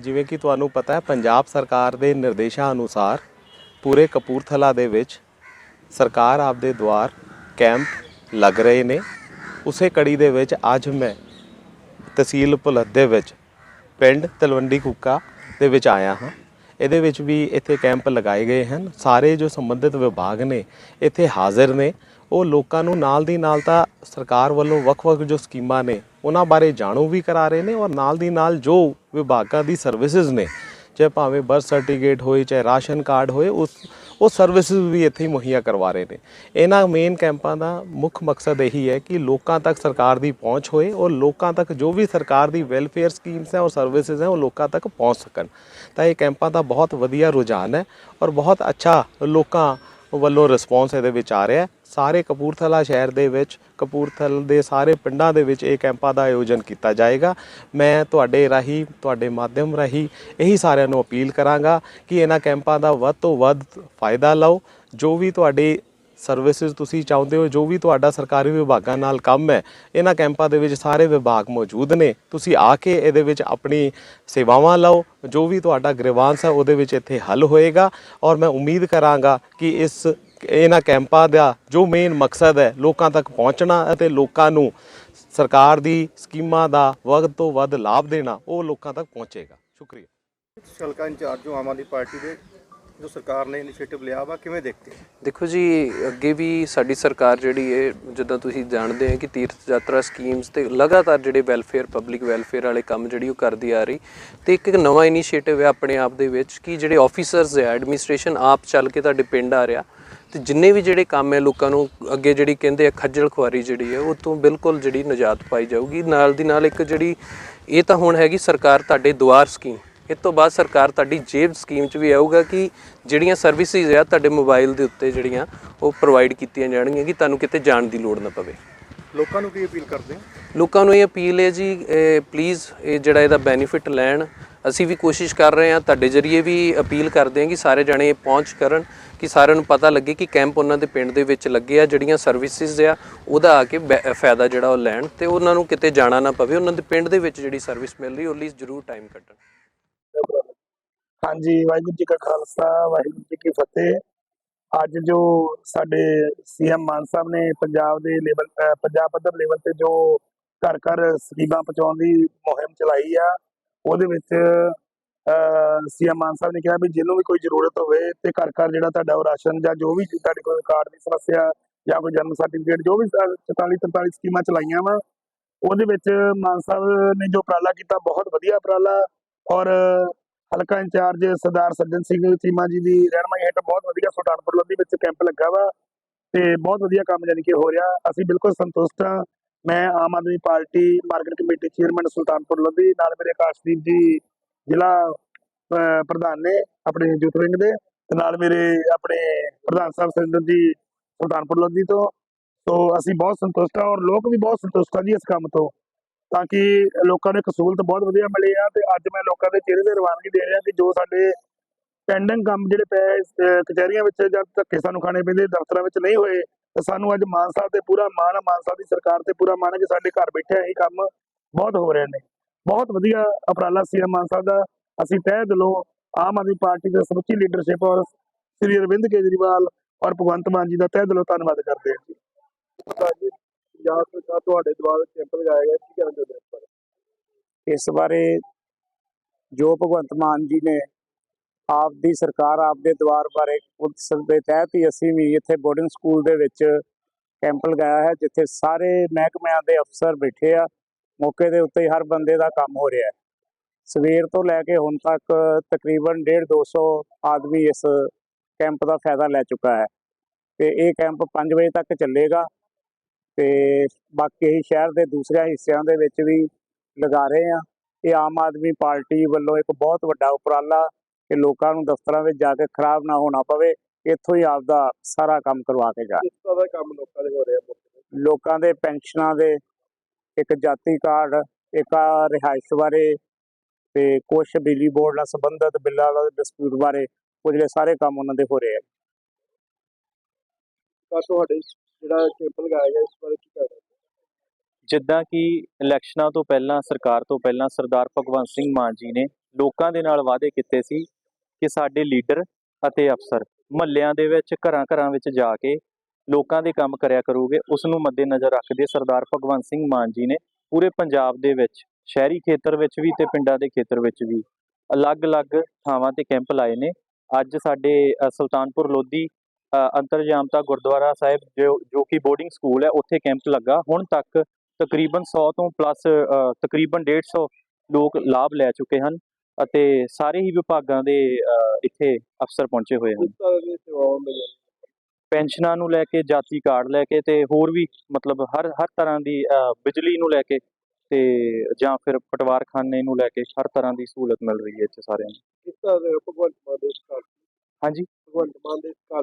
ਜਿਵੇਂ ਕਿ ਤੁਹਾਨੂੰ ਪਤਾ ਹੈ, ਪੰਜਾਬ ਸਰਕਾਰ ਦੇ ਨਿਰਦੇਸ਼ਾਂ ਅਨੁਸਾਰ ਪੂਰੇ ਕਪੂਰਥਲਾ ਦੇ ਵਿੱਚ ਸਰਕਾਰ ਆਪਦੇ ਦੁਆਰ ਕੈਂਪ ਲੱਗ ਰਹੇ ਨੇ। ਉਸੇ ਕੜੀ ਦੇ ਵਿੱਚ ਅੱਜ ਮੈਂ ਤਹਿਸੀਲ ਭੁਲੱਥ ਦੇ ਵਿੱਚ ਪਿੰਡ ਤਲਵੰਡੀ ਕੁੱਕਾ ਦੇ ਵਿੱਚ ਆਇਆ ਹਾਂ। ਇਹਦੇ ਵਿੱਚ ਵੀ ਇੱਥੇ ਕੈਂਪ ਲਗਾਏ ਗਏ ਹਨ। ਸਾਰੇ ਜੋ ਸੰਬੰਧਿਤ ਵਿਭਾਗ ਨੇ ਇੱਥੇ ਹਾਜ਼ਰ ਨੇ। ਉਹ ਲੋਕਾਂ ਨੂੰ ਨਾਲ ਦੀ ਨਾਲ ਤਾਂ ਸਰਕਾਰ ਵੱਲੋਂ ਵੱਖ-ਵੱਖ ਜੋ ਸਕੀਮਾਂ ਨੇ, ਉਹਨਾਂ ਬਾਰੇ ਜਾਣੂ ਵੀ ਕਰਾ ਰਹੇ ਨੇ ਔਰ ਨਾਲ ਦੀ ਨਾਲ ਜੋ ਵਿਭਾਗਾਂ ਦੀ ਸਰਵਿਸਿਜ਼ ਨੇ, ਚਾਹੇ ਭਾਵੇਂ ਬਰਥ ਸਰਟੀਫਿਕੇਟ ਹੋਏ, ਚਾਹੇ ਰਾਸ਼ਨ ਕਾਰਡ ਹੋਏ, ਉਸ, ਉਹ ਸਰਵਿਸਿਜ਼ ਵੀ ਇੱਥੇ ਹੀ ਮੁਹੱਈਆ ਕਰਵਾ ਰਹੇ ਨੇ। ਇਹਨਾਂ ਮੇਨ ਕੈਂਪਾਂ ਦਾ ਮੁੱਖ ਮਕਸਦ ਇਹੀ ਹੈ ਕਿ ਲੋਕਾਂ ਤੱਕ ਸਰਕਾਰ ਦੀ ਪਹੁੰਚ ਹੋਏ ਔਰ ਲੋਕਾਂ ਤੱਕ ਜੋ ਵੀ ਸਰਕਾਰ ਦੀ ਵੈਲਫੇਅਰ ਸਕੀਮਸ ਹੈ ਔਰ ਸਰਵਿਸਿਜ਼ ਹੈ, ਉਹ ਲੋਕਾਂ ਤੱਕ ਪਹੁੰਚ ਸਕਣ। ਤਾਂ ਇਹ ਕੈਂਪਾਂ ਦਾ ਬਹੁਤ ਵਧੀਆ ਰੁਝਾਨ ਹੈ ਔਰ ਬਹੁਤ ਅੱਛਾ ਲੋਕਾਂ ਵੱਲੋਂ ਰਿਸਪੌਂਸ ਇਹਦੇ ਵਿੱਚ ਆ ਰਿਹਾ ਸਾਰੇ ਕਪੂਰਥਲਾ ਸ਼ਹਿਰ ਦੇ ਵਿੱਚ, ਕਪੂਰਥਲ ਦੇ ਸਾਰੇ ਪਿੰਡਾਂ ਦੇ ਵਿੱਚ ਇਹ ਕੈਂਪਾਂ ਦਾ ਆਯੋਜਨ ਕੀਤਾ ਜਾਏਗਾ। ਮੈਂ ਤੁਹਾਡੇ ਰਾਹੀਂ, ਤੁਹਾਡੇ ਮਾਧਿਅਮ ਰਾਹੀਂ ਇਹੀ ਸਾਰਿਆਂ ਨੂੰ ਅਪੀਲ ਕਰਾਂਗਾ ਕਿ ਇਹਨਾਂ ਕੈਂਪਾਂ ਦਾ ਵੱਧ ਤੋਂ ਵੱਧ ਫਾਇਦਾ ਲਓ। ਜੋ ਵੀ ਤੁਹਾਡੇ ਸਰਵਿਸਿਜ਼ ਤੁਸੀਂ ਚਾਹੁੰਦੇ ਹੋ, ਜੋ ਵੀ ਤੁਹਾਡਾ ਸਰਕਾਰੀ ਵਿਭਾਗਾਂ ਨਾਲ ਕੰਮ ਹੈ, ਇਹਨਾਂ ਕੈਂਪਾਂ ਦੇ ਵਿੱਚ ਸਾਰੇ ਵਿਭਾਗ ਮੌਜੂਦ ਨੇ। ਤੁਸੀਂ ਆ ਕੇ ਇਹਦੇ ਵਿੱਚ ਆਪਣੀ ਸੇਵਾਵਾਂ ਲਓ, ਜੋ ਵੀ ਤੁਹਾਡਾ ਗ੍ਰੀਵਾਂਸ ਹੈ, ਉਹਦੇ ਵਿੱਚ ਇੱਥੇ ਹੱਲ ਹੋਏਗਾ। ਔਰ ਮੈਂ ਉਮੀਦ ਕਰਾਂਗਾ ਕਿ ਇਸ ਇਹਨਾਂ ਕੈਂਪਾਂ ਦਾ ਜੋ ਮੇਨ ਮਕਸਦ ਹੈ, ਲੋਕਾਂ ਤੱਕ ਪਹੁੰਚਣਾ ਅਤੇ ਲੋਕਾਂ ਨੂੰ ਸਰਕਾਰ ਦੀ ਸਕੀਮਾਂ ਦਾ ਵੱਧ ਤੋਂ ਵੱਧ ਲਾਭ ਦੇਣਾ, ਉਹ ਲੋਕਾਂ ਤੱਕ ਪਹੁੰਚੇਗਾ। ਸ਼ੁਕਰੀਆ। ਹਲਕਾ ਇੰਚਾਰਜ ਹੋ ਆਮ ਆਦਮੀ ਪਾਰਟੀ ਦੇ ਜੋ ਸਰਕਾਰ ਨੇ ਇਨੀਸ਼ੀਏਟਿਵ ਲਿਆ ਵਾ, ਕਿਵੇਂ ਦੇਖਦੇ ਹੋ? ਦੇਖੋ ਜੀ, ਅੱਗੇ ਵੀ ਸਾਡੀ ਸਰਕਾਰ ਜਿਹੜੀ ਹੈ ਜਿੱਦਾਂ ਤੁਸੀਂ ਜਾਣਦੇ ਆ ਕਿ ਤੀਰਥ ਯਾਤਰਾ ਸਕੀਮਸ ਤੇ ਲਗਾਤਾਰ ਜਿਹੜੇ ਵੈਲਫੇਅਰ ਪਬਲਿਕ ਵੈਲਫੇਅਰ ਵਾਲੇ ਕੰਮ ਜਿਹੜੀ ਉਹ ਕਰਦੀ ਆ ਰਹੀ, ਤੇ ਇੱਕ ਇੱਕ ਨਵਾਂ ਇਨੀਸ਼ੀਏਟਿਵ ਹੈ ਆਪਣੇ ਆਪ ਦੇ ਵਿੱਚ ਕਿ ਜਿਹੜੇ ਆਫੀਸਰਸ ਹੈ ਐਡਮਿਨਿਸਟ੍ਰੇਸ਼ਨ ਆਪ ਚੱਲ ਕੇ ਤੁਹਾਡੇ ਪਿੰਡ ਆ ਰਿਹਾ, ਤੇ ਜਿੰਨੇ ਵੀ ਜਿਹੜੇ ਕੰਮ ਹੈ ਲੋਕਾਂ ਨੂੰ ਅੱਗੇ ਜਿਹੜੀ ਕਹਿੰਦੇ ਆ ਖੱਜਲ ਖੁਆਰੀ ਜਿਹੜੀ ਹੈ, ਉਹ ਤੋਂ ਬਿਲਕੁਲ ਜਿਹੜੀ ਨਿਜਾਤ ਪਾਈ ਜਾਊਗੀ ਨਾਲ ਦੀ ਨਾਲ ਇੱਕ ਜਿਹੜੀ, ਇਹ ਤਾਂ ਹੁਣ ਹੈਗੀ ਸਰਕਾਰ ਤੁਹਾਡੇ ਦੁਆਰ ਸਕੀਮ ਇਸ ਤੋਂ ਬਾਅਦ ਸਰਕਾਰ ਤੁਹਾਡੀ ਜੇਬ ਸਕੀਮ 'ਚ ਵੀ ਆਊਗਾ ਕਿ ਜਿਹੜੀਆਂ ਸਰਵਿਸਿਜ਼ ਆ ਤੁਹਾਡੇ ਮੋਬਾਈਲ ਦੇ ਉੱਤੇ ਜਿਹੜੀਆਂ ਉਹ ਪ੍ਰੋਵਾਈਡ ਕੀਤੀਆਂ ਜਾਣਗੀਆਂ ਕਿ ਤੁਹਾਨੂੰ ਕਿਤੇ ਜਾਣ ਦੀ ਲੋੜ ਨਾ ਪਵੇ। ਲੋਕਾਂ ਨੂੰ ਕੀ ਅਪੀਲ ਕਰਦੇ ਹੋ? ਲੋਕਾਂ ਨੂੰ ਇਹ ਅਪੀਲ ਹੈ ਜੀ ਪਲੀਜ਼ ਇਹ ਜਿਹੜਾ ਇਹਦਾ ਬੈਨੀਫਿਟ ਲੈਣ। ਅਸੀਂ ਵੀ ਕੋਸ਼ਿਸ਼ ਕਰ ਰਹੇ ਹਾਂ ਤੁਹਾਡੇ ਜਰੀਏ ਵੀ ਅਪੀਲ ਕਰਦੇ ਹਾਂ ਕਿ ਸਾਰੇ ਜਣੇ ਇਹ ਪਹੁੰਚ ਕਰਨ ਕਿ ਸਾਰਿਆਂ ਨੂੰ ਪਤਾ ਲੱਗੇ ਕਿ ਕੈਂਪ ਉਹਨਾਂ ਦੇ ਪਿੰਡ ਦੇ ਵਿੱਚ ਲੱਗੇ ਆ ਜਿਹੜੀਆਂ ਸਰਵਿਸਿਜ਼ ਆ ਉਹਦਾ ਆ ਕੇ ਫਾਇਦਾ ਜਿਹੜਾ ਉਹ ਲੈਣ ਤੇ ਉਹਨਾਂ ਨੂੰ ਕਿਤੇ ਜਾਣਾ ਨਾ ਪਵੇ ਉਹਨਾਂ ਦੇ ਪਿੰਡ ਦੇ ਵਿੱਚ ਜਿਹੜੀ ਸਰਵਿਸ ਮਿਲ ਰਹੀ ਉਹ ਲਈ ਜ਼ਰੂਰ ਟਾਈਮ ਕੱਢਣ। ਹਾਂਜੀ, ਵਾਹਿਗੁਰੂ ਜੀ ਕਾ ਖਾਲਸਾ, ਵਾਹਿਗੁਰੂ ਜੀ ਕੀ ਫਤਿਹ। ਅੱਜ ਜੋ ਸਾਡੇ ਸੀਐਮ ਮਾਨ ਸਾਹਿਬ ਨੇ ਪੰਜਾਬ ਦੇ ਲੈਵਲ ਪੰਜਾਬ ਪੱਧਰ ਲੈਵਲ ਤੇ ਜੋ ਘਰ ਘਰ ਸਕੀਮਾਂ ਪਹੁੰਚਾਉਣ ਦੀ ਮੁਹਿੰਮ ਚਲਾਈ ਆ, ਉਹਦੇ ਵਿੱਚ ਸੀਐਮ ਮਾਨ ਸਾਹਿਬ ਨੇ ਕਿਹਾ ਵੀ ਜਿਹਨੂੰ ਵੀ ਕੋਈ ਜ਼ਰੂਰਤ ਹੋਵੇ ਤੇ ਘਰ ਘਰ ਜਿਹੜਾ ਤੁਹਾਡਾ ਉਹ ਰਾਸ਼ਨ ਜਾਂ ਜੋ ਵੀ ਤੁਹਾਡੇ ਕੋਲ ਕਾਰਡ ਦੀ ਸਮੱਸਿਆ ਜਾਂ ਕੋਈ ਜਨਮ ਸਰਟੀਫਿਕੇਟ ਜੋ ਵੀ 44 43 ਸਕੀਮਾਂ ਚਲਾਈਆਂ ਵਾ, ਉਹਦੇ ਵਿੱਚ ਮਾਨ ਸਾਹਿਬ ਨੇ ਜੋ ਉਪਰਾਲਾ ਕੀਤਾ, ਬਹੁਤ ਵਧੀਆ ਉਪਰਾਲਾ ਔਰ ਹਲਕਾ ਇੰਚਾਰਜ ਸਰਦਾਰ ਸੱਜਣ ਸਿੰਘ ਚੀਮਾ ਜੀ ਦੀ ਰਹਿਨਮਾਈ ਹੇਠ ਬਹੁਤ ਵਧੀਆ ਸੁਲਤਾਨਪੁਰ ਲੋਧੀ ਵਿੱਚ ਕੈਂਪ ਲੱਗਾ ਵਾ ਤੇ ਬਹੁਤ ਵਧੀਆ ਕੰਮ ਜਾਨੀ ਕਿ ਹੋ ਰਿਹਾ। ਅਸੀਂ ਬਿਲਕੁਲ ਸੰਤੁਸ਼ਟ ਹਾਂ। ਮੈਂ Aam Aadmi party market committee chairman Sultanpur Lodhi, ਨਾਲ ਮੇਰੇ ਆਕਾਸ਼ਦੀਪ ਜੀ ਜ਼ਿਲ੍ਹਾ ਪ੍ਰਧਾਨ ਨੇ ਆਪਣੇ ਯੂਥ ਵਿੰਗ ਦੇ ਤੇ ਨਾਲ ਮੇਰੇ ਆਪਣੇ ਪ੍ਰਧਾਨ ਸਾਹਿਬ ਸਿੰਧੂ ਜੀ ਸੁਲਤਾਨਪੁਰ ਲੋਧੀ ਤੋਂ। ਸੋ ਅਸੀਂ ਬਹੁਤ ਸੰਤੁਸ਼ਟ ਹਾਂ ਔਰ ਲੋਕ ਵੀ ਬਹੁਤ ਸੰਤੁਸ਼ਟ ਆ ਜੀ ਇਸ ਕੰਮ ਤੋਂ। ਤਾਂ ਕਿ ਲੋਕਾਂ ਨੂੰ ਇੱਕ ਸਹੂਲਤ ਬਹੁਤ ਵਧੀਆ ਮਿਲੀ ਆ ਤੇ ਅੱਜ ਮੈਂ ਲੋਕਾਂ ਦੇ ਚਿਹਰੇ ਤੇ ਰਵਾਨਗੀ ਦੇ ਰਿਹਾ ਕਿ ਜੋ ਸਾਡੇ ਪੈਂਡਿੰਗ ਕੰਮ ਜਿਹੜੇ ਪਏ ਕਚਹਿਰੀਆਂ ਵਿੱਚ ਜਦ ਧੱਕੇ ਸਾਨੂੰ ਖਾਣੇ ਪੈਂਦੇ, ਦਫ਼ਤਰਾਂ ਵਿੱਚ ਨਹੀਂ ਹੋਏ, ਤਾਂ ਸਾਨੂੰ ਅੱਜ ਮਾਨ ਸਾਹਿਬ ਤੇ ਪੂਰਾ ਮਾਣ ਆ, ਮਾਨ ਸਾਹਿਬ ਦੀ ਸਰਕਾਰ ਤੇ ਪੂਰਾ ਮਾਣ ਹੈ ਕਿ ਸਾਡੇ ਘਰ ਬੈਠੇ ਇਹ ਕੰਮ ਬਹੁਤ ਹੋ ਰਹੇ ਨੇ। ਬਹੁਤ ਵਧੀਆ ਉਪਰਾਲਾ ਸੀ ਮਾਨ ਸਾਹਿਬ ਦਾ। ਅਸੀਂ ਤਹਿ ਦਿਲੋਂ ਆਮ ਆਦਮੀ ਪਾਰਟੀ ਦੇ ਸਮੁੱਚੀ ਲੀਡਰਸ਼ਿਪ ਔਰ ਸ੍ਰੀ ਅਰਵਿੰਦ ਕੇਜਰੀਵਾਲ ਔਰ ਭਗਵੰਤ ਮਾਨ ਜੀ ਦਾ ਤਹਿ ਦਿਲੋਂ ਧੰਨਵਾਦ ਕਰਦੇ ਹਾਂ ਜੀ। ਜੀ ਸਰਕਾਰ ਤੁਹਾਡੇ ਦੁਆਰਾ ਕੈਂਪ ਲਗਾਇਆ ਗਿਆ, ਕੀ ਕਹਿਣਾ ਚਾਹੁੰਦੇ ਇਸ ਬਾਰੇ? ਇਸ ਬਾਰੇ ਜੋ ਭਗਵੰਤ ਮਾਨ ਜੀ ਨੇ ਆਪ ਦੀ ਸਰਕਾਰ ਆਪ ਦੇ ਦੁਆਰ ਬਾਰੇ ਉਸ ਦੇ ਤਹਿਤ ਹੀ ਅਸੀਂ ਵੀ ਇੱਥੇ ਬੋਰਡਿੰਗ ਸਕੂਲ ਦੇ ਵਿੱਚ ਕੈਂਪ ਲਗਾਇਆ ਹੈ, ਜਿੱਥੇ ਸਾਰੇ ਮਹਿਕਮਿਆਂ ਦੇ ਅਫਸਰ ਬੈਠੇ ਆ। ਮੌਕੇ ਦੇ ਉੱਤੇ ਹਰ ਬੰਦੇ ਦਾ ਕੰਮ ਹੋ ਰਿਹਾ ਹੈ। ਸਵੇਰ ਤੋਂ ਲੈ ਕੇ ਹੁਣ ਤੱਕ ਤਕਰੀਬਨ 1.5 200 ਆਦਮੀ ਇਸ ਕੈਂਪ ਦਾ ਫਾਇਦਾ ਲੈ ਚੁੱਕਾ ਹੈ। ਤੇ ਇਹ ਕੈਂਪ 5 ਵਜੇ ਤੱਕ ਚੱਲੇਗਾ। ਤੇ ਬਾਕੀ ਸ਼ਹਿਰ ਦੇ ਦੂਸਰੇ ਹਿੱਸਿਆਂ ਦੇ ਵਿੱਚ ਵੀ ਲਗਾ ਰਹੇ ਆ ਇਹ ਆਮ ਆਦਮੀ ਪਾਰਟੀ ਵੱਲੋਂ ਇੱਕ ਬਹੁਤ ਵੱਡਾ ਉਪਰਾਲਾ ਕਿ ਲੋਕਾਂ ਨੂੰ ਦਫ਼ਤਰਾਂ ਵਿੱਚ ਜਾ ਕੇ ਖਰਾਬ ਨਾ ਹੋਣਾ ਪਵੇ ਇੱਥੋਂ ਹੀ ਆਪਦਾ ਸਾਰਾ ਕੰਮ ਕਰਵਾ ਕੇ ਜਾ ਕੰਮ ਲੋਕਾਂ ਦੇ ਹੋ ਰਿਹਾ ਮੌਕੇ ਤੇ? ਲੋਕਾਂ ਦੇ ਪੈਨਸ਼ਨਾਂ ਦੇ ਇੱਕ ਜਾਤੀ ਕਾਰਡ ਇੱਕ ਰਿਹਾਇਸ਼ ਬਾਰੇ ਤੇ ਕੁਛ ਬਿਜਲੀ ਬੋਰਡ ਨਾਲ ਸੰਬੰਧਿਤ ਬਿੱਲਾਂ ਦਾ ਡਿਸਪਿਊਟ ਬਾਰੇ ਉਹ ਜਿਹੜੇ ਸਾਰੇ ਕੰਮ ਉਹਨਾਂ ਦੇ ਹੋ ਰਹੇ ਆ। ਤੁਹਾਡੇ ਜਿਹੜਾ ਕੈਂਪ ਲਗਾਇਆ ਗਿਆ ਇਸ ਬਾਰੇ ਕੀ ਕਹਿਣਾ ਜਿੱਦਾਂ ਕਿ ਇਲੈਕਸ਼ਨਾਂ ਤੋਂ ਪਹਿਲਾਂ, ਸਰਕਾਰ ਤੋਂ ਪਹਿਲਾਂ ਸਰਦਾਰ ਭਗਵੰਤ ਸਿੰਘ ਮਾਨ ਜੀ ਨੇ ਲੋਕਾਂ ਦੇ ਨਾਲ ਵਾਅਦੇ ਕੀਤੇ ਸੀ ਕਿ ਸਾਡੇ ਲੀਡਰ ਅਤੇ ਅਫਸਰ ਮਹੱਲਿਆਂ ਦੇ ਵਿੱਚ ਘਰਾਂ ਘਰਾਂ ਵਿੱਚ ਜਾ ਕੇ ਲੋਕਾਂ ਦੇ ਕੰਮ ਕਰਿਆ ਕਰੂਗੇ। ਉਸ ਨੂੰ ਮੱਦੇਨਜ਼ਰ ਰੱਖਦੇ ਸਰਦਾਰ ਭਗਵੰਤ ਸਿੰਘ ਮਾਨ ਜੀ ਨੇ ਪੂਰੇ ਪੰਜਾਬ ਦੇ ਵਿੱਚ, ਸ਼ਹਿਰੀ ਖੇਤਰ ਵਿੱਚ ਵੀ ਤੇ ਪਿੰਡਾਂ ਦੇ ਖੇਤਰ ਵਿੱਚ ਵੀ ਅਲੱਗ-ਅਲੱਗ ਥਾਵਾਂ ਤੇ ਕੈਂਪ ਲਾਏ ਨੇ। ਅੱਜ ਸਾਡੇ ਸੁਲਤਾਨਪੁਰ ਲੋਧੀ ਅੰਤਰਜਾਮਤਾ ਗੁਰਦੁਆਰਾ ਸਾਹਿਬ ਜੋ ਜੋ ਕਿ ਬੋਰਡਿੰਗ ਸਕੂਲ ਹੈ ਉੱਥੇ ਕੈਂਪ ਲੱਗਾ। ਹੁਣ ਤੱਕ ਤਕਰੀਬਨ 100 ਤੋਂ ਪਲੱਸ ਤਕਰੀਬਨ 150 ਲੋਕ ਲਾਭ ਲੈ ਚੁੱਕੇ ਹਨ ਅਤੇ ਸਾਰੇ ਹੀ ਵਿਭਾਗਾਂ ਦੇ ਇੱਥੇ ਅਫਸਰ ਪਹੁੰਚੇ ਹੋਏ ਹਨ। ਪੈਨਸ਼ਨਾਂ ਨੂੰ ਲੈ ਕੇ ਜਾਤੀ ਕਾਰਡ ਲੈ ਕੇ ਤੇ ਹੋਰ ਵੀ ਮਤਲਬ ਹਰ ਹਰ ਤਰ੍ਹਾਂ ਦੀ ਬਿਜਲੀ ਨੂੰ ਲੈ ਕੇ ਤੇ ਜਾਂ ਫਿਰ ਪਟਵਾਰਖਾਨੇ ਨੂੰ ਲੈ ਕੇ ਹਰ ਤਰ੍ਹਾਂ ਦੀ ਸਹੂਲਤ ਮਿਲ ਰਹੀ ਹੈ ਇੱਥੇ ਸਾਰਿਆਂ ਨੂੰ। ਕਿਸ ਤਰ੍ਹਾਂ ਦੇ ਭਗਵੰਤ ਮਾਨ ਦੇ ਸਕਾਰ ਹਾਂਜੀ। ਭਗਵੰਤ ਮਾਨ ਦੇ ਦੇ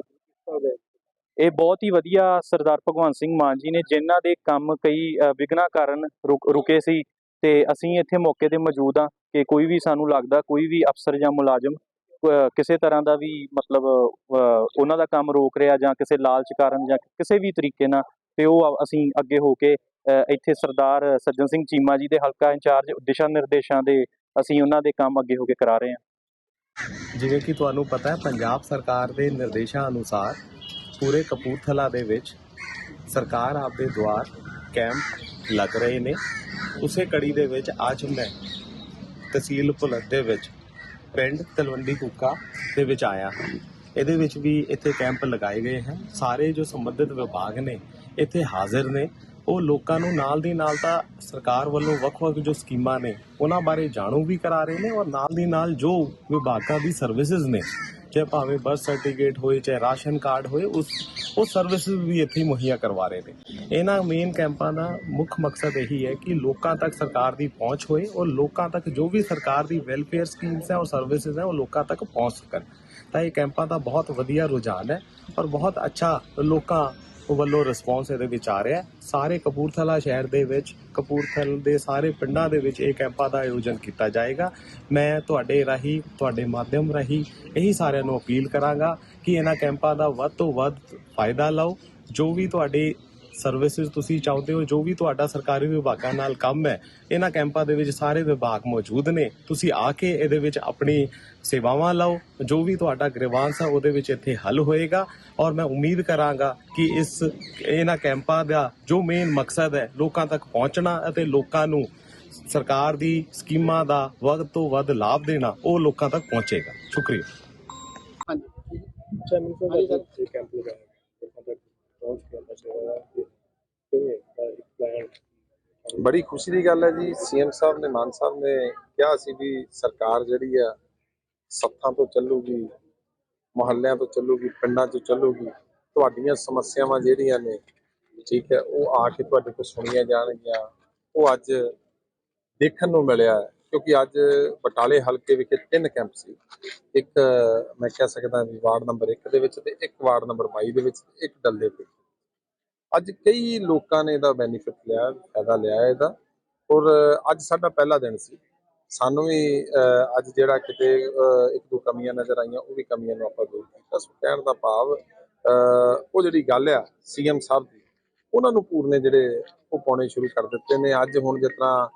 ਇਹ ਬਹੁਤ ਹੀ ਵਧੀਆ ਸਰਦਾਰ ਭਗਵੰਤ ਸਿੰਘ ਮਾਨ ਜੀ ਨੇ ਜਿਨ੍ਹਾਂ ਦੇ ਕੰਮ ਕਈ ਅ, ਕਾਰਨ ਰੁਕ- ਰੁਕੇ ਸੀ ਤੇ ਅਸੀਂ ਇੱਥੇ ਮੌਕੇ ਤੇ ਮੌਜੂਦ ਹਾਂ ਕਿ ਕੋਈ ਵੀ ਸਾਨੂੰ ਲੱਗਦਾ ਕੋਈ ਵੀ ਅਫਸਰ ਜਾਂ ਮੁਲਾਜ਼ਮ ਕਿਸੇ ਤਰ੍ਹਾਂ ਦਾ ਵੀ ਮਤਲਬ ਅ, ਉਹਨਾਂ ਦਾ ਕੰਮ ਰੋਕ ਰਿਹਾ ਜਾਂ ਕਿਸੇ ਲਾਲਚ ਕਾਰਨ ਜਾਂ ਕਿਸੇ ਵੀ ਤਰੀਕੇ ਨਾਲ ਤੇ ਉਹ ਅਸੀਂ ਅੱਗੇ ਹੋ ਕੇ ਅ, ਇੱਥੇ ਸਰਦਾਰ ਸੱਜਣ ਸਿੰਘ ਚੀਮਾ ਜੀ ਦੇ ਹਲਕਾ ਇੰਚਾਰਜ ਦਿਸ਼ਾ ਨਿਰਦੇਸ਼ਾਂ ਦੇ ਅਸੀਂ ਉਹਨਾਂ ਦੇ ਕੰਮ ਅੱਗੇ ਹੋ ਕੇ ਕਰਾ ਰਹੇ ਹਾਂ। ਜਿਵੇਂ ਕਿ ਤੁਹਾਨੂੰ ਪਤਾ ਹੈ, ਪੰਜਾਬ ਸਰਕਾਰ ਦੇ ਨਿਰਦੇਸ਼ਾਂ ਅਨੁਸਾਰ ਪੂਰੇ ਕਪੂਰਥਲਾ ਦੇ ਵਿੱਚ ਸਰਕਾਰ ਆਪਦੇ ਦੁਆਰ ਕੈਂਪ ਲੱਗ ਰਹੇ ਨੇ। ਉਸੇ ਕੜੀ ਦੇ ਵਿੱਚ ਅੱਜ ਮੈਂ ਤਹਿਸੀਲ ਭੁਲੱਥ ਦੇ ਵਿੱਚ ਪਿੰਡ ਤਲਵੰਡੀ ਕੁੱਕਾ ਦੇ ਵਿੱਚ ਆਇਆ ਹਾਂ। ਇਹਦੇ ਵਿੱਚ ਵੀ ਇੱਥੇ ਕੈਂਪ ਲਗਾਏ ਗਏ ਹਨ। ਸਾਰੇ ਜੋ ਸੰਬੰਧਿਤ ਵਿਭਾਗ ਨੇ ਇੱਥੇ ਹਾਜ਼ਰ ਨੇ। ਉਹ ਲੋਕਾਂ ਨੂੰ ਨਾਲ ਦੀ ਨਾਲ ਤਾਂ ਸਰਕਾਰ ਵੱਲੋਂ ਵੱਖ-ਵੱਖ ਜੋ ਸਕੀਮਾਂ ਨੇ, ਉਹਨਾਂ ਬਾਰੇ ਜਾਣੂ ਵੀ ਕਰਾ ਰਹੇ ਨੇ ਔਰ ਨਾਲ ਦੀ ਨਾਲ ਜੋ ਵਿਭਾਗਾਂ ਦੀ ਸਰਵਿਸਿਜ਼ ਨੇ, ਚਾਹੇ ਭਾਵੇਂ ਬਰਥ ਸਰਟੀਫਿਕੇਟ ਹੋਏ, ਚਾਹੇ ਰਾਸ਼ਨ ਕਾਰਡ ਹੋਏ, ਉਸ, ਉਹ ਸਰਵਿਸਿਜ਼ ਵੀ ਇੱਥੇ ਮੁਹੱਈਆ ਕਰਵਾ ਰਹੇ ਨੇ। ਇਹਨਾਂ ਮੇਨ ਕੈਂਪਾਂ ਦਾ ਮੁੱਖ ਮਕਸਦ ਇਹੀ ਹੈ ਕਿ ਲੋਕਾਂ ਤੱਕ ਸਰਕਾਰ ਦੀ ਪਹੁੰਚ ਹੋਏ ਔਰ ਲੋਕਾਂ ਤੱਕ ਜੋ ਵੀ ਸਰਕਾਰ ਦੀ ਵੈਲਫੇਅਰ ਸਕੀਮਸ ਹੈ ਔਰ ਸਰਵਿਸਿਜ਼ ਹੈ, ਉਹ ਲੋਕਾਂ ਤੱਕ ਪਹੁੰਚ ਸਕਣ। ਤਾਂ ਇਹ ਕੈਂਪਾਂ ਦਾ ਬਹੁਤ ਵਧੀਆ ਰੁਝਾਨ ਹੈ ਔਰ ਬਹੁਤ ਅੱਛਾ ਲੋਕਾਂ ਵੱਲੋਂ ਰਿਸਪੌਂਸ ਇਹਦੇ ਵਿੱਚ ਆ ਰਿਹਾ ਸਾਰੇ ਕਪੂਰਥਲਾ ਸ਼ਹਿਰ ਦੇ ਵਿੱਚ, ਕਪੂਰਥਲ ਦੇ ਸਾਰੇ ਪਿੰਡਾਂ ਦੇ ਵਿੱਚ ਇਹ ਕੈਂਪਾਂ ਦਾ ਆਯੋਜਨ ਕੀਤਾ ਜਾਏਗਾ। ਮੈਂ ਤੁਹਾਡੇ ਰਾਹੀਂ, ਤੁਹਾਡੇ ਮਾਧਿਅਮ ਰਾਹੀਂ ਇਹੀ ਸਾਰਿਆਂ ਨੂੰ ਅਪੀਲ ਕਰਾਂਗਾ ਕਿ ਇਹਨਾਂ ਕੈਂਪਾਂ ਦਾ ਵੱਧ ਤੋਂ ਵੱਧ ਫਾਇਦਾ ਲਓ। ਜੋ ਵੀ ਤੁਹਾਡੇ ਸਰਵਿਸਿਜ਼ ਤੁਸੀਂ ਚਾਹੁੰਦੇ ਹੋ ਜੋ ਵੀ ਤੁਹਾਡਾ ਸਰਕਾਰੀ ਵਿਭਾਗਾਂ ਨਾਲ ਕੰਮ ਹੈ ਇਹਨਾਂ ਕੈਂਪਾਂ ਦੇ ਵਿੱਚ ਸਾਰੇ ਵਿਭਾਗ ਮੌਜੂਦ ਨੇ ਤੁਸੀਂ ਆ ਕੇ ਇਹਦੇ ਵਿੱਚ ਆਪਣੀ ਸੇਵਾਵਾਂ ਲਓ ਜੋ ਵੀ ਤੁਹਾਡਾ ਗ੍ਰੀਵਾਂਸ ਹੈ ਉਹਦੇ ਵਿੱਚ ਇੱਥੇ ਹੱਲ ਹੋਏਗਾ ਔਰ ਮੈਂ ਉਮੀਦ ਕਰਾਂਗਾ ਕਿ ਇਸ ਇਹਨਾਂ ਕੈਂਪਾਂ ਦਾ ਜੋ ਮੇਨ ਮਕਸਦ ਹੈ ਲੋਕਾਂ ਤੱਕ ਪਹੁੰਚਣਾ ਅਤੇ ਲੋਕਾਂ ਨੂੰ ਸਰਕਾਰ ਦੀ ਸਕੀਮਾਂ ਦਾ ਵੱਧ ਤੋਂ ਵੱਧ ਲਾਭ ਦੇਣਾ ਉਹ ਲੋਕਾਂ ਤੱਕ ਪਹੁੰਚੇਗਾ। ਸ਼ੁਕਰੀਆ। ਚੈਨਲ ਤੋਂ ਜੀ ਕੈਂਪ ਲਗਾਇਆ ਗਿਆ। ਪਹੁੰਚ ਆਪਣਾ ਸੇਵਾ ਕਿਵੇਂ ਦਾ ਇੱਕ ਪਲਾਨ ਬੜੀ ਖੁਸ਼ੀ ਦੀ ਗੱਲ ਹੈ ਜੀ। ਸੀਐਮ ਸਾਹਿਬ ਨੇ, ਮਾਨ ਸਾਹਿਬ ਨੇ ਕਿਹਾ ਸੀ ਵੀ ਸਰਕਾਰ ਜਿਹੜੀ ਆ, ਸੱਥਾਂ ਤੋਂ ਚੱਲੂਗੀ, ਮੁਹੱਲਿਆਂ ਤੋਂ ਚੱਲੂਗੀ, ਪਿੰਡਾਂ ਤੋਂ ਚੱਲੂਗੀ, ਤੁਹਾਡੀਆਂ ਸਮੱਸਿਆਵਾਂ ਜਿਹੜੀਆਂ ਨੇ, ਠੀਕ ਹੈ, ਉਹ ਆ ਕੇ ਤੁਹਾਡੇ ਕੋਲ ਸੁਣੀਆਂ ਜਾਣਗੀਆਂ। ਉਹ ਅੱਜ ਦੇਖਣ ਨੂੰ ਮਿਲਿਆ ਕਿਉਂਕਿ ਅੱਜ ਬਟਾਲੇ ਹਲਕੇ ਵਿਖੇ ਤਿੰਨ ਕੈਂਪ ਸੀ। ਇੱਕ, ਮੈਂ ਕਹਿ ਸਕਦਾ ਵੀ ਵਾਰਡ ਨੰਬਰ 1 ਦੇ ਵਿੱਚ ਤੇ ਇੱਕ ਵਾਰਡ ਨੰਬਰ 22 ਦੇ ਵਿੱਚ ਇੱਕ ਡੱਲੇ ਵਿੱਚ ਅੱਜ ਕਈ ਲੋਕਾਂ ਨੇ ਇਹਦਾ ਬੈਨੀਫਿਟ ਲਿਆ, ਫਾਇਦਾ ਲਿਆ ਇਹਦਾ। ਔਰ ਅੱਜ ਸਾਡਾ ਪਹਿਲਾ ਦਿਨ ਸੀ। ਸਾਨੂੰ ਵੀ ਅੱਜ ਜਿਹੜਾ ਕਿਤੇ ਇੱਕ ਦੋ ਕਮੀਆਂ ਨਜ਼ਰ ਆਈਆਂ, ਉਹ ਵੀ ਕਮੀਆਂ ਨੂੰ ਆਪਾਂ ਦੂਰ ਕੀਤਾ। ਸੋ ਕਹਿਣ ਦਾ ਭਾਵ ਉਹ ਜਿਹੜੀ ਗੱਲ ਆ, ਸੀਐਮ ਸਾਹਿਬ ਦੀ, ਉਹਨਾਂ ਨੂੰ ਪੂਰਨੇ ਜਿਹੜੇ ਉਹ ਪਾਉਣੇ ਸ਼ੁਰੂ ਕਰ ਦਿੱਤੇ ਨੇ। ਅੱਜ ਹੁਣ ਜਿਸ ਤਰ੍ਹਾਂ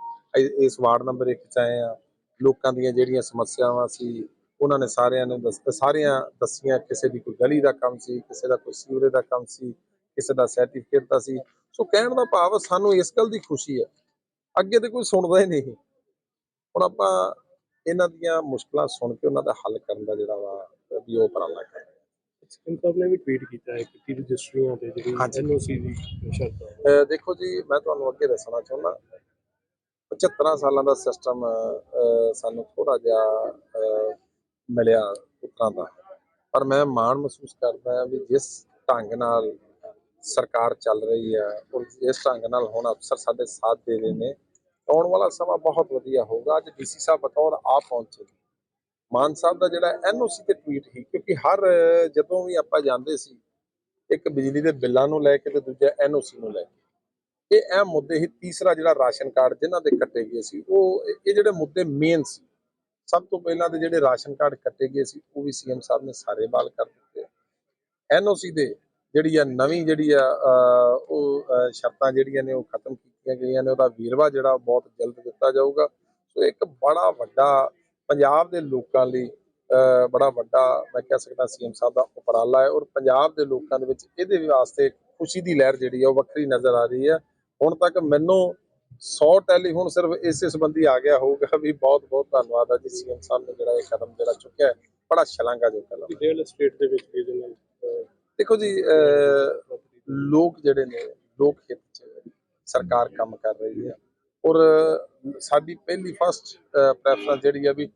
ਇਸ ਵਾਰਡ ਨੰਬਰ 1 ਚ ਆਏ ਆ, ਲੋਕਾਂ ਦੀਆਂ ਜਿਹੜੀਆਂ ਸਮੱਸਿਆਵਾਂ ਸੀ, ਉਹਨਾਂ ਨੇ ਸਾਰਿਆਂ ਨੇ ਦੱਸ, ਸਾਰਿਆਂ ਦੱਸੀਆਂ, ਕਿਸੇ ਦੀ ਕੋਈ ਗਲੀ ਦਾ ਕੰਮ ਸੀ, ਕਿਸੇ ਦਾ ਕੋਈ ਸੀਵਰੇ ਦਾ ਕੰਮ ਸੀ ਕਿਸੇ ਦਾ ਸਰਟੀਫਿਕੇਟ ਦਾ ਸੀ। ਸੋ ਕਹਿਣ ਦਾ ਭਾਵ ਸਾਨੂੰ ਇਸ ਗੱਲ ਦੀ ਖੁਸ਼ੀ ਹੈ। ਅੱਗੇ ਤੇ ਕੋਈ ਸੁਣਦਾ ਹੀ ਨਹੀਂ। ਹੁਣ ਆਪਾਂ ਇਹਨਾਂ ਦੀਆਂ ਮੁਸ਼ਕਲਾਂ ਸੁਣ ਕੇ ਉਹਨਾਂ ਦਾ ਹੱਲ ਕਰਨ ਦਾ ਜਿਹੜਾ ਵਾ ਵੀ ਉਹ ਉਪਰਾਲਾ ਕਰ ਸੀਐਮ ਸਾਹਿਬ ਨੇ ਵੀ ਟਵੀਟ ਕੀਤਾ ਹੈ ਕਿ ਤੀ ਰਜਿਸਟਰੀਆਂ ਤੇ ਜਿਹੜੀ ਹਾਂਜੀ। ਐਨਓਸੀ ਦੀ ਸ਼ਰਤਾਂ। ਅਹ ਦੇਖੋ ਜੀ ਮੈਂ ਤੁਹਾਨੂੰ ਅੱਗੇ ਦੱਸਣਾ ਚਾਹੁੰਦਾ 75 ਸਾਲਾਂ ਦਾ ਸਿਸਟਮ ਸਾਨੂੰ ਥੋੜਾ ਜਿਹਾ ਮਿਲਿਆ ਪੁੱਤਰਾਂ ਦਾ। ਪਰ ਮੈਂ ਮਾਣ ਮਹਿਸੂਸ ਕਰਦਾ ਹਾਂ ਵੀ ਜਿਸ ਢੰਗ ਨਾਲ ਸਰਕਾਰ ਚੱਲ ਰਹੀ ਹੈ ਔਰ ਜਿਸ ਢੰਗ ਨਾਲ ਹੁਣ ਅਫਸਰ ਸਾਡੇ ਸਾਥ ਦੇ ਰਹੇ ਨੇ, ਆਉਣ ਵਾਲਾ ਸਮਾਂ ਬਹੁਤ ਵਧੀਆ ਹੋਊਗਾ। ਅੱਜ ਡੀਸੀ ਸਾਹਿਬ ਬਤੌਰ ਆ ਪਹੁੰਚੇ ਮਾਨ ਸਾਹਿਬ ਦਾ ਜਿਹੜਾ ਐਨਓਸੀ ਤੇ ਟਵੀਟ ਸੀ, ਕਿਉਂਕਿ ਹਰ ਜਦੋਂ ਵੀ ਆਪਾਂ ਜਾਂਦੇ ਸੀ, ਇੱਕ ਬਿਜਲੀ ਦੇ ਬਿੱਲਾਂ ਨੂੰ ਲੈ ਕੇ ਤੇ ਦੂਜਾ ਐਨਓਸੀ ਨੂੰ ਲੈ ਕੇ। ਇਹ ਅਹਿਮ ਮੁੱਦੇ ਸੀ, ਤੀਸਰਾ ਜਿਹੜਾ ਰਾਸ਼ਨ ਕਾਰਡ ਜਿਨ੍ਹਾਂ ਦੇ ਕੱਟੇ ਗਏ ਸੀ, ਉਹ ਇਹ ਜਿਹੜੇ ਮੁੱਦੇ ਮੇਨ ਸੀ, ਸਭ ਤੋਂ ਪਹਿਲਾਂ ਤੇ ਜਿਹੜੇ ਰਾਸ਼ਨ ਕਾਰਡ ਕੱਟੇ ਗਏ ਸੀ, ਉਹ ਵੀ ਸੀਐਮ ਸਾਹਿਬ ਨੇ ਸਾਰੇ ਬਾਲ ਕਰ ਦਿੱਤੇ। ਐਨਓਸੀ ਦੇ ਜਿਹੜੀ ਆ ਨਵੀਂ ਜਿਹੜੀ ਆ ਉਹ ਸ਼ਰਤਾਂ ਜਿਹੜੀਆਂ ਨੇ ਉਹ ਖਤਮ ਕੀਤੀਆਂ ਗਈਆਂ ਨੇ, ਉਹਦਾ ਵੀਰਵਾ ਜਿਹੜਾ ਬਹੁਤ ਜਲਦ ਦਿੱਤਾ ਜਾਊਗਾ। ਸੋ ਇੱਕ ਬੜਾ ਵੱਡਾ ਪੰਜਾਬ ਦੇ ਲੋਕਾਂ ਲਈ ਬੜਾ ਵੱਡਾ ਮੈਂ ਕਹਿ ਸਕਦਾ ਸੀਐਮ ਸਾਹਿਬ ਦਾ ਉਪਰਾਲਾ ਹੈ ਔਰ ਪੰਜਾਬ ਦੇ ਲੋਕਾਂ ਦੇ ਵਿੱਚ ਇਹਦੇ ਵਾਸਤੇ ਖੁਸ਼ੀ ਦੀ ਲਹਿਰ ਜਿਹੜੀ ਆ ਉਹ ਵੱਖਰੀ ਨਜ਼ਰ ਆ ਰਹੀ ਹੈ ਹੁਣ ਤੱਕ ਮੈਨੂੰ 100 ਟੈਲੀਫੋਨ ਸਿਰਫ ਇਸੇ ਸੰਬੰਧੀ ਆ ਗਿਆ ਹੋਊਗਾ ਵੀ ਬਹੁਤ ਬਹੁਤ ਧੰਨਵਾਦ ਆ ਜੀ ਸੀਐਮ ਸਾਹਿਬ ਨੇ ਜਿਹੜਾ ਇਹ ਕਦਮ ਜਿਹੜਾ ਚੁੱਕਿਆ ਹੈ। ਬੜਾ ਸ਼ਲਾਘਾਯੋਗ ਕਦਮ ਰੀਅਲ ਐਸਟੇਟ ਦੇ ਵਿੱਚ ਰੀਜਨਲ ਦੇਖੋ ਜੀ ਲੋਕ ਜਿਹੜੇ ਨੇ, ਲੋਕ ਹਿੱਤ ਚ ਸਰਕਾਰ ਕੰਮ ਕਰ ਰਹੀ ਹੈ। ਔਰ ਸਾਡੀ ਪਹਿਲੀ ਫਸਟ ਪ੍ਰੈਫਰੈਂਸ ਜਿਹੜੀ ਆ ਵੀ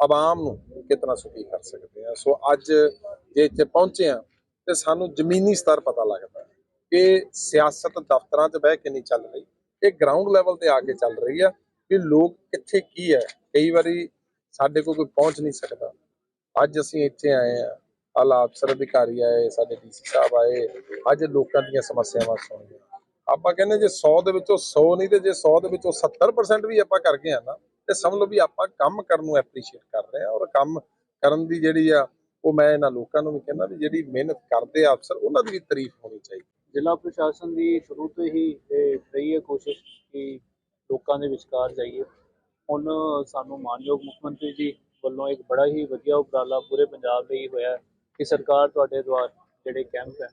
ਆਵਾਮ ਨੂੰ ਕਿਤਨਾ ਸੁਖੀ ਕਰ ਸਕਦੇ ਆ। ਸੋ ਅੱਜ ਜੇ ਇੱਥੇ ਪਹੁੰਚੇ ਆ, ਤੇ ਸਾਨੂੰ ਜ਼ਮੀਨੀ ਸਤਰ ਪਤਾ ਲੱਗਦਾ ਹੈ ਕਿ ਸਿਆਸਤ ਦਫ਼ਤਰਾਂ 'ਚ ਬਹਿ ਕੇ ਨਹੀਂ ਚੱਲ ਰਹੀ। ਇਹ ਗਰਾਊਂਡ ਲੈਵਲ ਤੇ ਆ ਕੇ ਚੱਲ ਰਹੀ ਆ ਵੀ ਲੋਕ ਕਿੱਥੇ ਕੀ ਹੈ। ਕਈ ਵਾਰੀ ਸਾਡੇ ਕੋਲ ਕੋਈ ਪਹੁੰਚ ਨਹੀਂ ਸਕਦਾ। ਅੱਜ ਅਸੀਂ ਇੱਥੇ ਆਏ ਆ ਆਲਾ ਅਫਸਰ, ਅਧਿਕਾਰੀ ਆਏ, ਸਾਡੇ ਡੀਸੀ ਸਾਹਿਬ ਆਏ, ਅੱਜ ਲੋਕਾਂ ਦੀਆਂ ਸਮੱਸਿਆਵਾਂ ਸੁਣੀਆਂ ਆਪਾਂ ਕਹਿੰਦੇ ਜੇ 100 ਦੇ ਵਿੱਚੋਂ 100 ਨਹੀਂ ਤੇ ਜੇ 100 ਦੇ ਵਿੱਚੋਂ 70% ਵੀ ਆਪਾਂ ਕਰ ਗਏ ਆ ਨਾ, ਤੇ ਸਮਝ ਲਓ ਵੀ ਆਪਾਂ ਕੰਮ ਕਰਨ ਨੂੰ ਐਪਰੀਸ਼ੀਏਟ ਕਰ ਰਹੇ ਆ ਔਰ ਕੰਮ ਕਰਨ ਦੀ ਜਿਹੜੀ ਆ, ਉਹ ਮੈਂ ਇਹਨਾਂ ਲੋਕਾਂ ਨੂੰ ਵੀ ਕਹਿੰਦਾ ਵੀ ਜਿਹੜੀ ਮਿਹਨਤ ਕਰਦੇ ਆ ਅਫਸਰ, ਉਹਨਾਂ ਦੀ ਵੀ ਤਾਰੀਫ ਹੋਣੀ ਚਾਹੀਦੀ। ਜ਼ਿਲ੍ਹਾ ਪ੍ਰਸ਼ਾਸਨ ਦੀ ਸ਼ੁਰੂ ਤੋਂ ਹੀ ਇਹ ਰਹੀ ਹੈ ਕੋਸ਼ਿਸ਼ ਕਿ ਲੋਕਾਂ ਦੇ ਵਿਚਕਾਰ ਜਾਈਏ। ਹੁਣ ਸਾਨੂੰ ਮਾਨਯੋਗ ਮੁੱਖ ਮੰਤਰੀ ਜੀ ਵੱਲੋਂ ਇੱਕ ਬੜਾ ਹੀ ਵਧੀਆ ਉਪਰਾਲਾ ਪੂਰੇ ਪੰਜਾਬ ਲਈ ਹੋਇਆ ਕਿ ਸਰਕਾਰ ਤੁਹਾਡੇ ਦੁਆਰ ਜਿਹੜੇ ਕੈਂਪ ਹੈ,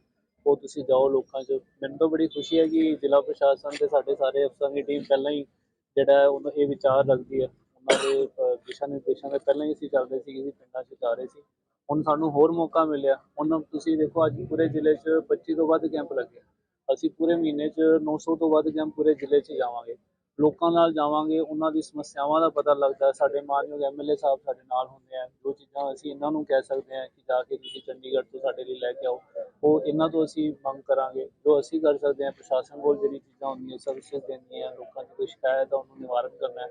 ਉਹ ਤੁਸੀਂ ਜਾਓ ਲੋਕਾਂ 'ਚ। ਮੈਨੂੰ ਤਾਂ ਬੜੀ ਖੁਸ਼ੀ ਹੈ ਕਿ ਜ਼ਿਲ੍ਹਾ ਪ੍ਰਸ਼ਾਸਨ ਤੇ ਸਾਡੇ ਸਾਰੇ ਅਫਸਰਾਂ ਦੀ ਟੀਮ ਪਹਿਲਾਂ ਹੀ ਜਿਹੜਾ ਹੈ, ਉਹਨੂੰ ਇਹ ਵਿਚਾਰ ਰੱਖਦੀ ਹੈ। ਉਹਨਾਂ ਦੇ ਦਿਸ਼ਾ ਨਿਰਦੇਸ਼ਾਂ ਦੇ ਪਹਿਲਾਂ ਹੀ ਅਸੀਂ ਚੱਲਦੇ ਸੀ ਕਿ ਪਿੰਡਾਂ 'ਚ ਜਾ ਰਹੇ ਸੀ। ਹੁਣ ਸਾਨੂੰ ਹੋਰ ਮੌਕਾ ਮਿਲਿਆ। ਹੁਣ ਤੁਸੀਂ ਦੇਖੋ, ਅੱਜ ਪੂਰੇ ਜ਼ਿਲ੍ਹੇ 'ਚ 25 ਤੋਂ ਵੱਧ ਕੈਂਪ ਲੱਗੇ। ਅਸੀਂ ਪੂਰੇ ਮਹੀਨੇ 'ਚ 900 ਤੋਂ ਵੱਧ ਕੈਂਪ ਪੂਰੇ ਜ਼ਿਲ੍ਹੇ 'ਚ ਜਾਵਾਂਗੇ। ਲੋਕਾਂ ਨਾਲ ਜਾਵਾਂਗੇ, ਉਹਨਾਂ ਦੀ ਸਮੱਸਿਆਵਾਂ ਦਾ ਪਤਾ ਲੱਗਦਾ, ਸਾਡੇ ਮਾਨਯੋਗ ਐਮਐਲਏ ਸਾਹਿਬ ਸਾਡੇ ਨਾਲ ਹੁੰਦੇ ਆ। ਜੋ ਚੀਜ਼ਾਂ ਅਸੀਂ ਇਹਨਾਂ ਨੂੰ ਕਹਿ ਸਕਦੇ ਹਾਂ ਕਿ ਜਾ ਕੇ ਤੁਸੀਂ ਚੰਡੀਗੜ੍ਹ ਤੋਂ ਸਾਡੇ ਲਈ ਲੈ ਕੇ ਆਓ, ਉਹ ਇਹਨਾਂ ਤੋਂ ਅਸੀਂ ਮੰਗ ਕਰਾਂਗੇ। ਜੋ ਅਸੀਂ ਕਰ ਸਕਦੇ ਹਾਂ, ਪ੍ਰਸ਼ਾਸਨ ਕੋਲ ਜਿਹੜੀ ਚੀਜ਼ਾਂ ਹੁੰਦੀਆਂ ਸਰਵਿਸਿਜ਼ ਦੇਣੀਆਂ, ਲੋਕਾਂ ਦੀ ਕੋਈ ਸ਼ਿਕਾਇਤ ਹੈ ਉਹਨੂੰ ਨਿਵਾਰਨ ਕਰਨਾ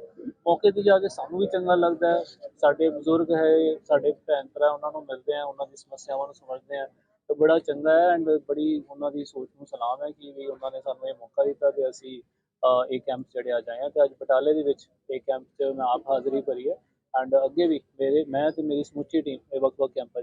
ਮੌਕੇ ਤੇ ਜਾ ਕੇ ਸਾਨੂੰ ਵੀ ਚੰਗਾ ਲੱਗਦਾ ਹੈ। ਸਾਡੇ ਬਜ਼ੁਰਗ ਹੈ, ਸਾਡੇ ਭੈਣ ਭਰਾ, ਉਹਨਾਂ ਨੂੰ ਮਿਲਦੇ ਆ ਉਹਨਾਂ ਦੀ ਸਮੱਸਿਆਵਾਂ ਨੂੰ ਸਮਝਦੇ ਆ ਤਾਂ ਬੜਾ ਚੰਗਾ ਹੈ ਐਂਡ ਬੜੀ ਉਹਨਾਂ ਦੀ ਸੋਚ ਨੂੰ ਸਲਾਮ ਹੈ ਕਿ ਵੀ ਉਹਨਾਂ ਨੇ ਸਾਨੂੰ ਇਹ ਮੌਕਾ ਦਿੱਤਾ ਤੇ ਅਸੀਂ ਇਹ ਕੈਂਪ ਜਿਹੜੇ ਅੱਜ ਆਏ ਹਾਂ ਤੇ ਅੱਜ ਬਟਾਲੇ ਦੇ ਵਿੱਚ ਇਹ ਕੈਂਪ 'ਚ ਮੈਂ ਆਪ ਹਾਜ਼ਰੀ ਭਰੀ ਹੈ। ਐਂਡ ਅੱਗੇ ਵੀ ਮੇਰੇ, ਮੈਂ ਤੇ ਮੇਰੀ ਸਮੁੱਚੀ ਟੀਮ ਇਹ ਵੱਖ-ਵੱਖ ਕੈਂਪਾਂ 'ਚ